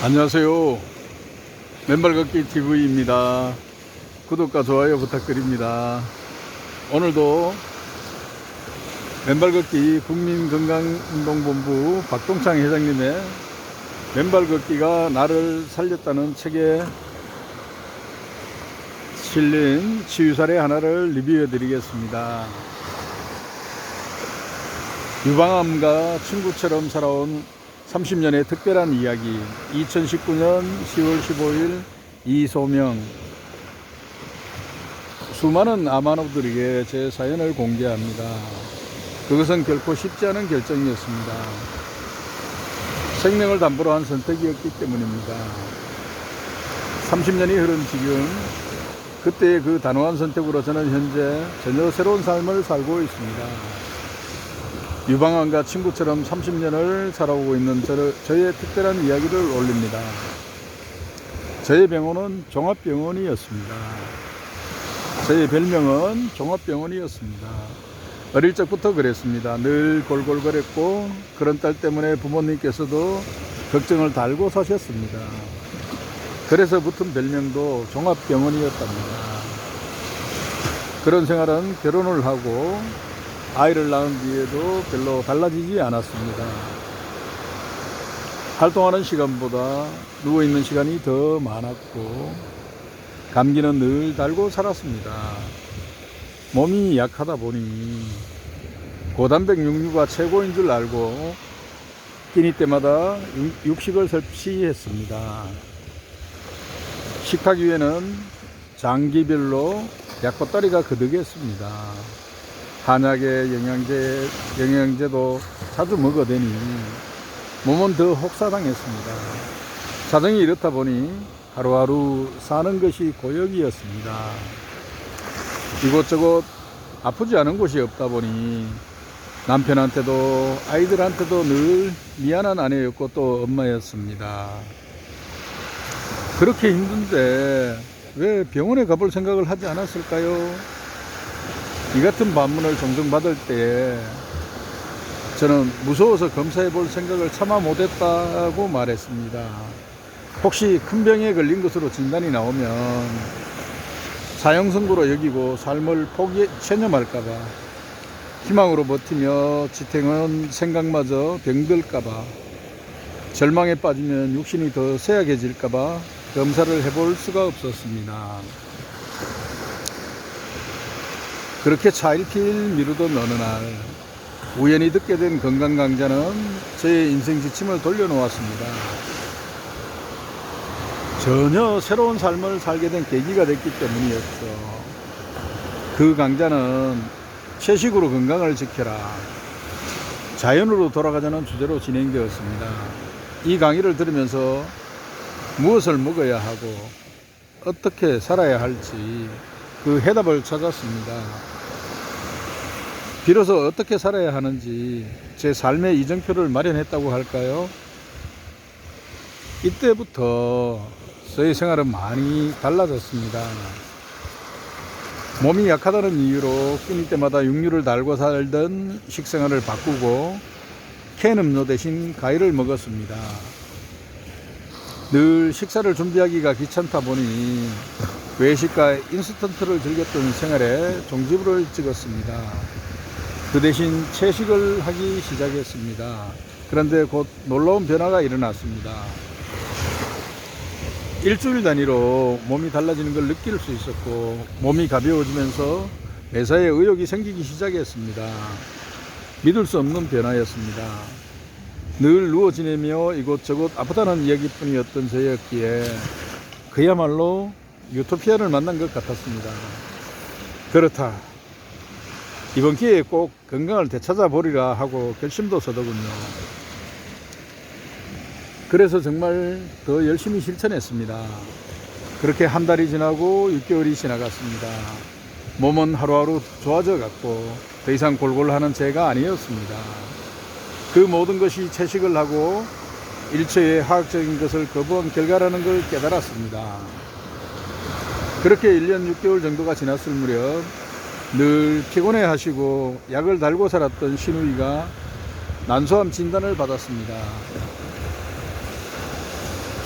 안녕하세요. 맨발 걷기 TV입니다. 구독과 좋아요 부탁드립니다. 오늘도 맨발 걷기 국민건강운동본부 박동창 회장님의 맨발 걷기가 나를 살렸다는 책에 실린 치유 사례 하나를 리뷰해 드리겠습니다. 유방암과 친구처럼 살아온 30년의 특별한 이야기 2019년 10월 15일 이소명 수많은 아마노들에게 제 사연을 공개합니다. 그것은 결코 쉽지 않은 결정이었습니다. 생명을 담보로 한 선택이었기 때문입니다. 30년이 흐른 지금 그때의 그 단호한 선택으로 저는 현재 전혀 새로운 삶을 살고 있습니다. 유방암과 친구처럼 30년을 살아오고 있는 저, 저의 특별한 이야기를 올립니다. 저의 병원은 종합병원이었습니다. 저의 별명은 종합병원이었습니다. 어릴 적부터 그랬습니다. 늘 골골거렸고 그런 딸 때문에 부모님께서도 걱정을 달고 사셨습니다. 그래서 붙은 별명도 종합병원이었답니다. 그런 생활은 결혼을 하고 아이를 낳은 뒤에도 별로 달라지지 않았습니다. 활동하는 시간보다 누워있는 시간이 더 많았고, 감기는 늘 달고 살았습니다. 몸이 약하다 보니, 고단백 육류가 최고인 줄 알고, 끼니 때마다 육- 육식을 섭취했습니다. 식탁 위에는 장기별로 약보따리가 거득했습니다. 한약의 영양제, 영양제도 자주 먹어대니 몸은 더 혹사당했습니다. 사정이 이렇다 보니 하루하루 사는 것이 고역이었습니다. 이곳저곳 아프지 않은 곳이 없다 보니 남편한테도 아이들한테도 늘 미안한 아내였고 또 엄마였습니다. 그렇게 힘든데 왜 병원에 가볼 생각을 하지 않았을까요? 이 같은 반문을 종종 받을 때 저는 무서워서 검사해 볼 생각을 차마 못했다고 말했습니다. 혹시 큰 병에 걸린 것으로 진단이 나오면 사형선고로 여기고 삶을 포기, 체념할까봐 희망으로 버티며 지탱은 생각마저 병들까봐 절망에 빠지면 육신이 더 쇠약해질까봐 검사를 해볼 수가 없었습니다. 그렇게 차일피일 미루던 어느 날 우연히 듣게 된 건강 강좌는 저의 인생 지침을 돌려놓았습니다. 전혀 새로운 삶을 살게 된 계기가 됐기 때문이었죠. 그 강좌는 채식으로 건강을 지켜라. 자연으로 돌아가자는 주제로 진행되었습니다. 이 강의를 들으면서 무엇을 먹어야 하고 어떻게 살아야 할지 그 해답을 찾았습니다. 비로소 어떻게 살아야 하는지 제 삶의 이정표를 마련했다고 할까요? 이때부터 저의 생활은 많이 달라졌습니다. 몸이 약하다는 이유로 끼니 때마다 육류를 달고 살던 식생활을 바꾸고 캔 음료 대신 과일을 먹었습니다. 늘 식사를 준비하기가 귀찮다 보니 외식과 인스턴트를 즐겼던 생활에 종지부를 찍었습니다. 그 대신 채식을 하기 시작했습니다. 그런데 곧 놀라운 변화가 일어났습니다. 일주일 단위로 몸이 달라지는 걸 느낄 수 있었고 몸이 가벼워지면서 매사에 의욕이 생기기 시작했습니다. 믿을 수 없는 변화였습니다. 늘 누워 지내며 이곳저곳 아프다는 이야기뿐이었던 저였기에 그야말로 유토피아를 만난 것 같았습니다. 그렇다. 이번 기회에 꼭 건강을 되찾아보리라 하고 결심도 서더군요. 그래서 정말 더 열심히 실천했습니다. 그렇게 한 달이 지나고 6개월이 지나갔습니다. 몸은 하루하루 좋아져 갔고 더 이상 골골 하는 제가 아니었습니다. 그 모든 것이 채식을 하고 일체의 화학적인 것을 거부한 결과라는 걸 깨달았습니다. 그렇게 1년 6개월 정도가 지났을 무렵 늘 피곤해 하시고 약을 달고 살았던 신우이가 난소암 진단을 받았습니다.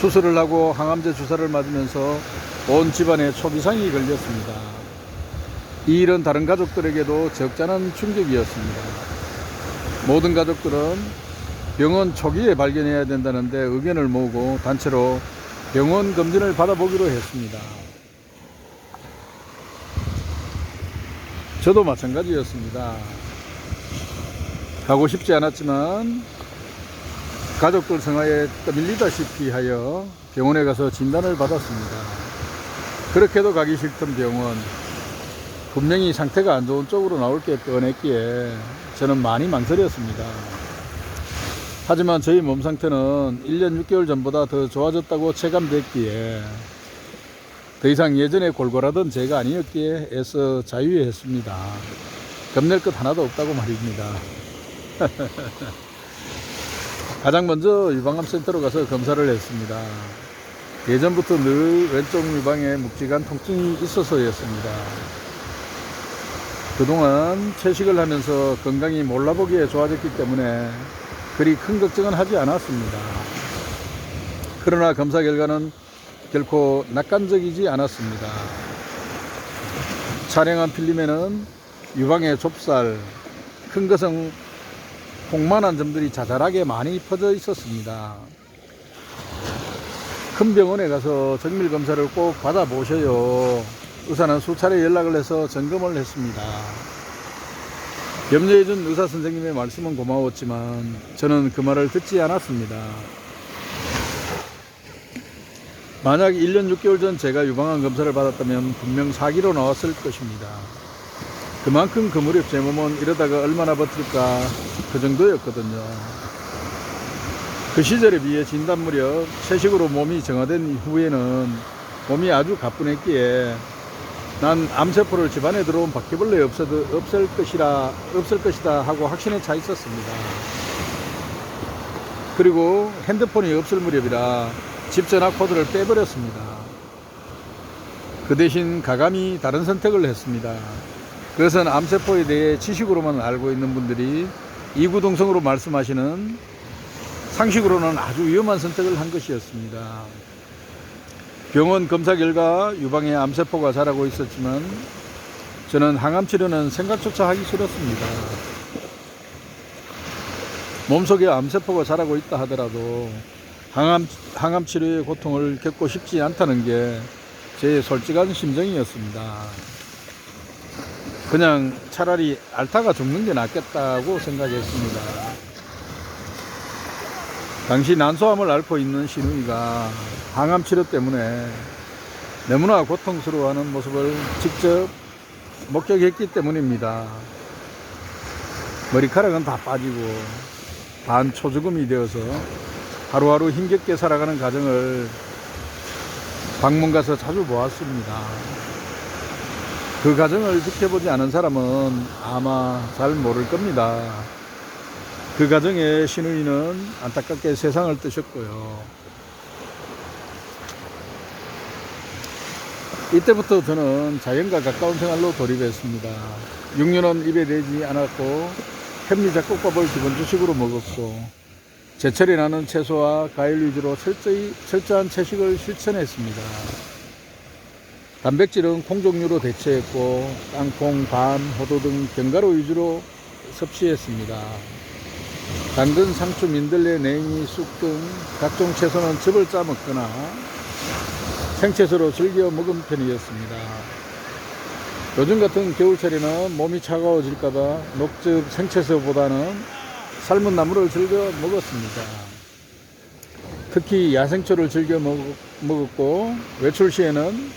수술을 하고 항암제 주사를 맞으면서 온 집안에 초비상이 걸렸습니다. 이 일은 다른 가족들에게도 적잖은 충격이었습니다. 모든 가족들은 병원 초기에 발견해야 된다는데 의견을 모으고 단체로 병원 검진을 받아보기로 했습니다. 저도 마찬가지였습니다. 가고 싶지 않았지만 가족들 성화에 떠밀리다시피 하여 병원에 가서 진단을 받았습니다. 그렇게도 가기 싫던 병원 분명히 상태가 안 좋은 쪽으로 나올 게 뻔했기에 저는 많이 망설였습니다. 하지만 저희 몸 상태는 1년 6개월 전보다 더 좋아졌다고 체감됐기에 더 이상 예전에 골골하던 제가 아니었기에 애써 자유했습니다. 겁낼 것 하나도 없다고 말입니다. 가장 먼저 유방암 센터로 가서 검사를 했습니다. 예전부터 늘 왼쪽 유방에 묵직한 통증이 있어서였습니다. 그동안 채식을 하면서 건강이 몰라보기에 좋아졌기 때문에 그리 큰 걱정은 하지 않았습니다. 그러나 검사 결과는 결코 낙관적이지 않았습니다. 촬영한 필름에는 유방의 좁쌀, 큰 것은 폭만한 점들이 자잘하게 많이 퍼져 있었습니다. 큰 병원에 가서 정밀 검사를 꼭 받아보셔요. 의사는 수차례 연락을 해서 점검을 했습니다. 염려해준 의사 선생님의 말씀은 고마웠지만 저는 그 말을 듣지 않았습니다. 만약 1년 6개월 전 제가 유방암 검사를 받았다면 분명 사기로 나왔을 것입니다. 그만큼 그 무렵 제 몸은 이러다가 얼마나 버틸까 그 정도였거든요. 그 시절에 비해 진단 무렵 채식으로 몸이 정화된 후에는 몸이 아주 가뿐했기에 난 암세포를 집안에 들어온 바퀴벌레 없어도 없을 것이라 없을 것이다 하고 확신에 차 있었습니다. 그리고 핸드폰이 없을 무렵이라 집 전화 코드를 빼버렸습니다. 그 대신 가감히 다른 선택을 했습니다. 그것은 암세포에 대해 지식으로만 알고 있는 분들이 이구동성으로 말씀하시는 상식으로는 아주 위험한 선택을 한 것이었습니다. 병원 검사 결과 유방에 암세포가 자라고 있었지만 저는 항암 치료는 생각조차 하기 싫었습니다. 몸속에 암세포가 자라고 있다 하더라도 항암, 항암 치료의 고통을 겪고 싶지 않다는 게 제 솔직한 심정이었습니다. 그냥 차라리 앓다가 죽는 게 낫겠다고 생각했습니다. 당시 난소암을 앓고 있는 신우이가 항암 치료 때문에 너무나 고통스러워하는 모습을 직접 목격했기 때문입니다. 머리카락은 다 빠지고 반 초죽음이 되어서 하루하루 힘겹게 살아가는 가정을 방문 가서 자주 보았습니다. 그 가정을 지켜보지 않은 사람은 아마 잘 모를 겁니다. 그 가정의 신우이는 안타깝게 세상을 뜨셨고요. 이때부터 저는 자연과 가까운 생활로 돌입했습니다. 육류는 입에 대지 않았고 현미 잡곡밥을 기본 주식으로 먹었고 제철에 나는 채소와 과일 위주로 철저히, 철저한 채식을 실천했습니다. 단백질은 콩 종류로 대체했고 땅콩, 밤, 호두 등 견과류 위주로 섭취했습니다. 당근, 상추, 민들레, 냉이, 쑥 등 각종 채소는 즙을 짜 먹거나 생채소로 즐겨 먹은 편이었습니다. 요즘 같은 겨울철에는 몸이 차가워질까봐 녹즙 생채소보다는 삶은 나물을 즐겨 먹었습니다. 특히 야생초를 즐겨 먹, 먹었고 외출 시에는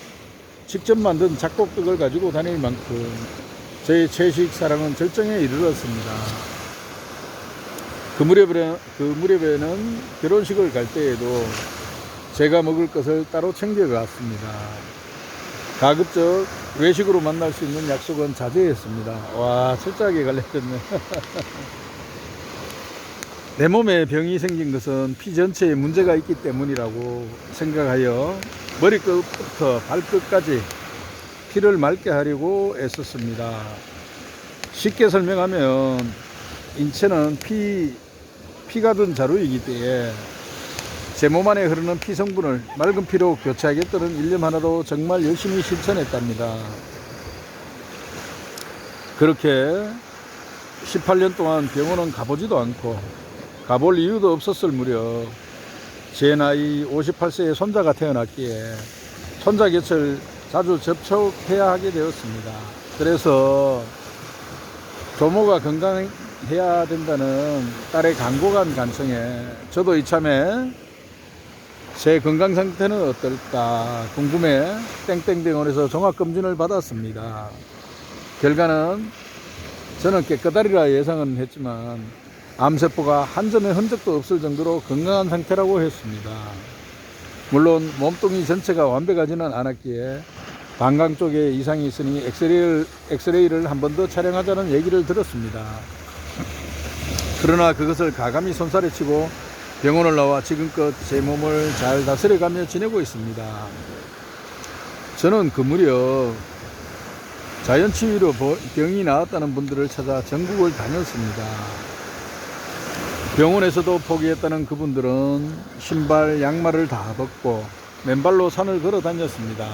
직접 만든 잡곡떡을 가지고 다닐 만큼 저의 채식 사랑은 절정에 이르렀습니다. 그 무렵에, 그 무렵에는 결혼식을 갈 때에도 제가 먹을 것을 따로 챙겨갔습니다. 가급적 외식으로 만날 수 있는 약속은 자제했습니다. 와, 철저하게 갈렸네. 내 몸에 병이 생긴 것은 피 전체에 문제가 있기 때문이라고 생각하여 머리끝부터 발끝까지 피를 맑게 하려고 애썼습니다. 쉽게 설명하면 인체는 피, 피가 든 자루이기 때문에 제 몸 안에 흐르는 피 성분을 맑은 피로 교체하겠다는 일념 하나로 정말 열심히 실천했답니다. 그렇게 18년 동안 병원은 가보지도 않고 가볼 이유도 없었을 무렵 제 나이 58세의 손자가 태어났기에 손자 곁을 자주 접촉해야 하게 되었습니다. 그래서 조모가 건강 해야 된다는 딸의 간곡한 간청에 저도 이참에 제 건강 상태는 어떨까 궁금해 땡땡병원에서 종합검진을 받았습니다. 결과는 저는 깨끗하리라 예상은 했지만 암세포가 한 점의 흔적도 없을 정도로 건강한 상태라고 했습니다. 물론 몸뚱이 전체가 완벽하지는 않았기에 방광 쪽에 이상이 있으니 엑스레이를, 엑스레이를 한 번 더 촬영하자는 얘기를 들었습니다. 그러나 그것을 가감히 손살에 치고 병원을 나와 지금껏 제 몸을 잘 다스려가며 지내고 있습니다. 저는 그 무렵 자연치유로 보- 병이 나았다는 분들을 찾아 전국을 다녔습니다. 병원에서도 포기했다는 그분들은 신발, 양말을 다 벗고 맨발로 산을 걸어 다녔습니다.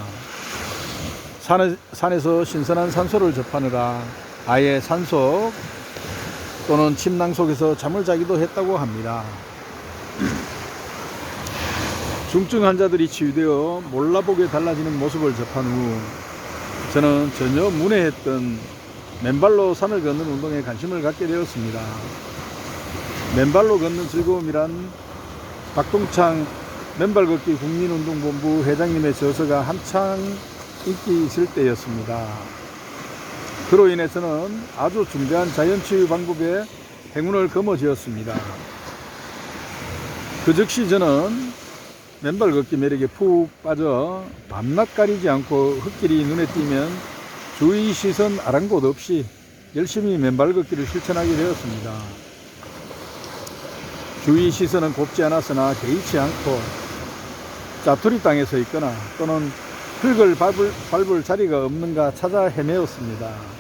산에, 산에서 신선한 산소를 접하느라 아예 산속 또는 침낭 속에서 잠을 자기도 했다고 합니다. 중증 환자들이 치유되어 몰라보게 달라지는 모습을 접한 후 저는 전혀 문외했던 맨발로 산을 걷는 운동에 관심을 갖게 되었습니다. 맨발로 걷는 즐거움이란 박동창 맨발 걷기 국민운동본부 회장님의 저서가 한창 인기 있을 때였습니다. 그로 인해서는 아주 중대한 자연치유 방법에 행운을 거머쥐었습니다. 그 즉시 저는 맨발 걷기 매력에 푹 빠져 밤낮 가리지 않고 흙길이 눈에 띄면 주의 시선 아랑곳 없이 열심히 맨발 걷기를 실천하게 되었습니다. 주위 시선은 곱지 않았으나 개의치 않고 짜투리 땅에 서 있거나 또는 흙을 밟을, 밟을 자리가 없는가 찾아 헤매었습니다.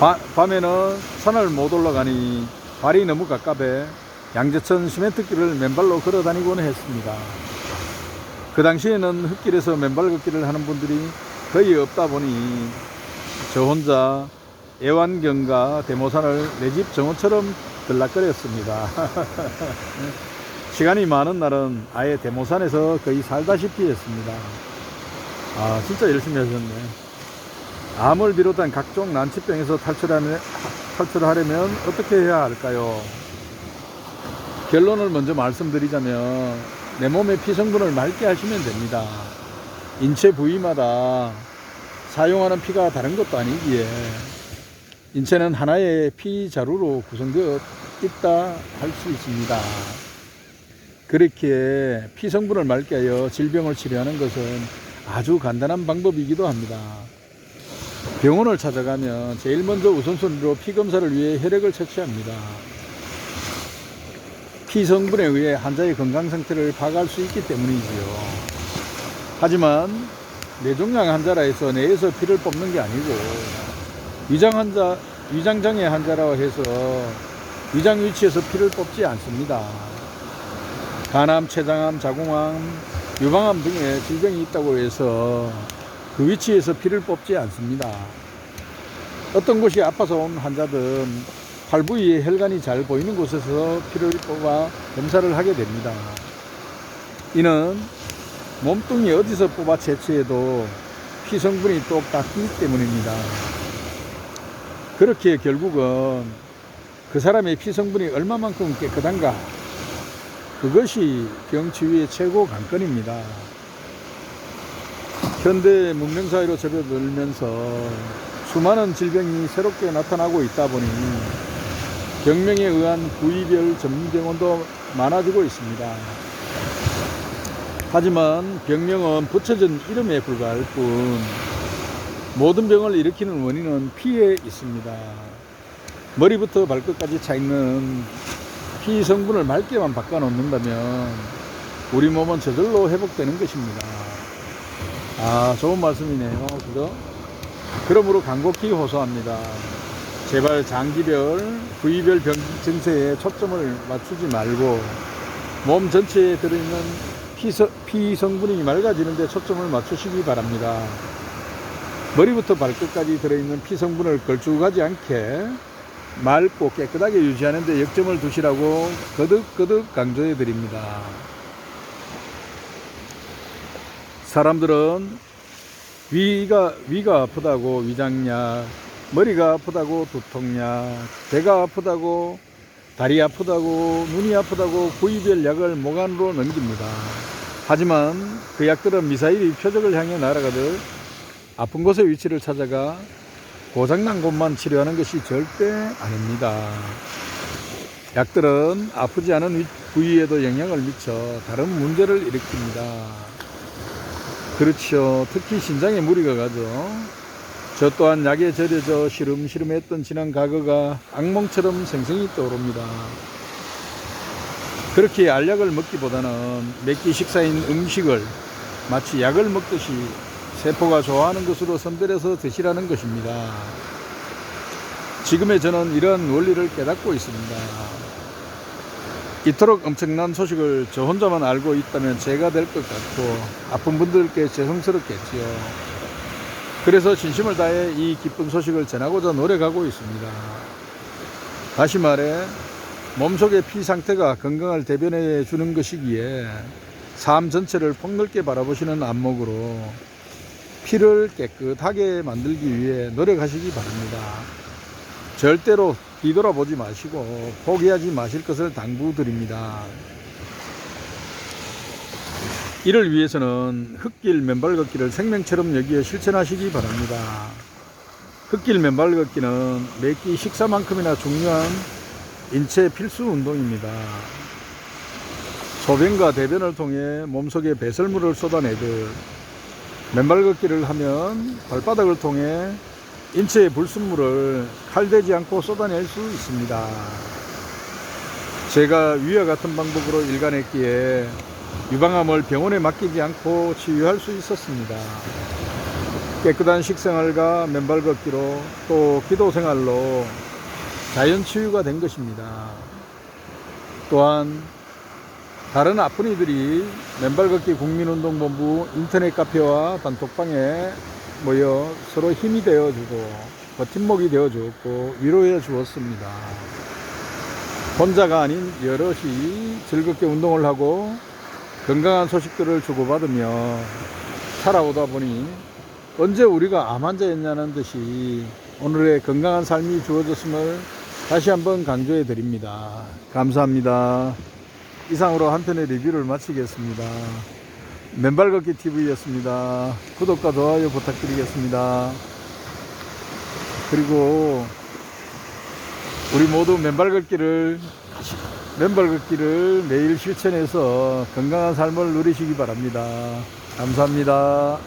바- 밤에는 산을 못 올라가니 발이 너무 갑갑해 양재천 시멘트길을 맨발로 걸어 다니곤 했습니다. 그 당시에는 흙길에서 맨발 걷기를 하는 분들이 거의 없다 보니 저 혼자 애완견과 대모산을 내 집 정원처럼 들락거렸습니다. 시간이 많은 날은 아예 대모산에서 거의 살다시피 했습니다. 아, 진짜 열심히 하셨네. 암을 비롯한 각종 난치병에서 탈출하려면 어떻게 해야 할까요? 결론을 먼저 말씀드리자면 내 몸의 피 성분을 맑게 하시면 됩니다. 인체 부위마다 사용하는 피가 다른 것도 아니기에 인체는 하나의 피 자루로 구성되어 있다 할 수 있습니다. 그렇게 피 성분을 맑게 하여 질병을 치료하는 것은 아주 간단한 방법이기도 합니다. 병원을 찾아가면 제일 먼저 우선순위로 피 검사를 위해 혈액을 채취합니다. 피 성분에 의해 환자의 건강 상태를 파악할 수 있기 때문이지요. 하지만 뇌종양 환자라 해서 뇌에서 피를 뽑는 게 아니고 위장 환자, 위장 장애 환자라고 해서 위장 위치에서 피를 뽑지 않습니다. 간암, 췌장암, 자궁암, 유방암 등의 질병이 있다고 해서 그 위치에서 피를 뽑지 않습니다. 어떤 곳이 아파서 온 환자든 팔 부위에 혈관이 잘 보이는 곳에서 피를 뽑아 검사를 하게 됩니다. 이는 몸뚱이 어디서 뽑아 채취해도 피 성분이 똑같기 때문입니다. 그렇게 결국은 그 사람의 피 성분이 얼마만큼 깨끗한가 그것이 병치유의 최고 관건입니다. 현대 문명 사회로 접어들면서 수많은 질병이 새롭게 나타나고 있다 보니 병명에 의한 부위별 전문병원도 많아지고 있습니다. 하지만 병명은 붙여진 이름에 불과할 뿐 모든 병을 일으키는 원인은 피에 있습니다. 머리부터 발끝까지 차 있는 피 성분을 맑게만 바꿔놓는다면 우리 몸은 저절로 회복되는 것입니다. 아, 좋은 말씀이네요. 그죠? 그러므로 간곡히 호소합니다. 제발 장기별, 부위별 병 증세에 초점을 맞추지 말고 몸 전체에 들어있는 피서, 피 성분이 맑아지는데 초점을 맞추시기 바랍니다. 머리부터 발끝까지 들어있는 피 성분을 걸쭉하지 않게 맑고 깨끗하게 유지하는 데 역점을 두시라고 거듭거듭 강조해 드립니다. 사람들은 위가 위가 아프다고 위장약, 머리가 아프다고 두통약, 배가 아프다고 다리 아프다고 눈이 아프다고 부위별 약을 모간으로 넘깁니다. 하지만 그 약들은 미사일이 표적을 향해 날아가듯 아픈 곳의 위치를 찾아가 고장난 곳만 치료하는 것이 절대 아닙니다. 약들은 아프지 않은 위- 부위에도 영향을 미쳐 다른 문제를 일으킵니다. 그렇죠. 특히 신장에 무리가 가죠. 저 또한 약에 절여져 시름시름했던 지난 과거가 악몽처럼 생생히 떠오릅니다. 그렇게 알약을 먹기보다는 몇 끼 식사인 음식을 마치 약을 먹듯이 세포가 좋아하는 것으로 선별해서 드시라는 것입니다. 지금의 저는 이러한 원리를 깨닫고 있습니다. 이토록 엄청난 소식을 저 혼자만 알고 있다면 제가 될 것 같고 아픈 분들께 죄송스럽겠지요. 그래서 진심을 다해 이 기쁜 소식을 전하고자 노력하고 있습니다. 다시 말해 몸속의 피 상태가 건강을 대변해 주는 것이기에 삶 전체를 폭넓게 바라보시는 안목으로 피를 깨끗하게 만들기 위해 노력하시기 바랍니다. 절대로 뒤돌아보지 마시고 포기하지 마실 것을 당부드립니다. 이를 위해서는 흙길 맨발 걷기를 생명처럼 여기어 실천하시기 바랍니다. 흙길 맨발 걷기는 매끼 식사만큼이나 중요한 인체 필수 운동입니다. 소변과 대변을 통해 몸속에 배설물을 쏟아내듯 맨발 걷기를 하면 발바닥을 통해 인체의 불순물을 칼대지 않고 쏟아낼 수 있습니다. 제가 위와 같은 방법으로 일관했기에 유방암을 병원에 맡기지 않고 치유할 수 있었습니다. 깨끗한 식생활과 맨발 걷기로 또 기도 생활로 자연 치유가 된 것입니다. 또한 다른 아픈 이들이 맨발 걷기 국민운동본부 인터넷 카페와 단톡방에 모여 서로 힘이 되어주고 버팀목이 되어주었고 위로해 주었습니다. 혼자가 아닌 여럿이 즐겁게 운동을 하고 건강한 소식들을 주고받으며 살아오다 보니 언제 우리가 암 환자였냐는 듯이 오늘의 건강한 삶이 주어졌음을 다시 한번 강조해 드립니다. 감사합니다. 이상으로 한 편의 리뷰를 마치겠습니다. 맨발 걷기 TV였습니다. 구독과 좋아요 부탁드리겠습니다. 그리고 우리 모두 맨발 걷기를 맨발 걷기를 매일 실천해서 건강한 삶을 누리시기 바랍니다. 감사합니다.